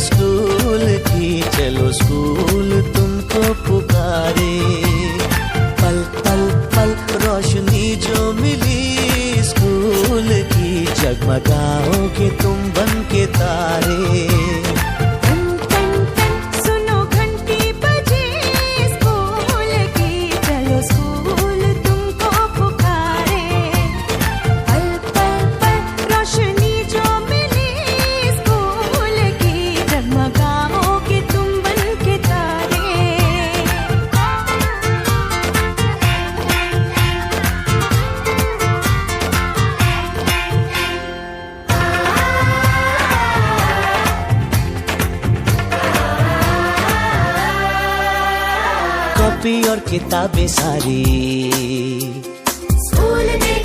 School की, चलो school तुमको पुकारे। पल पल पल, रोशनी जो मिली, स्कूल की तुम बन के तारे। कॉपी और किताबें सारी स्कूल में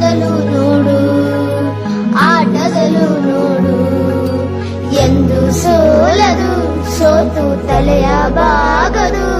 ಆಟದಲು ನೋಡು ಆಟದಲು ನೋಡು. ಎಂದು ಸೋಲದು ಸೋತು ತಲೆಯ ಬಾಗದು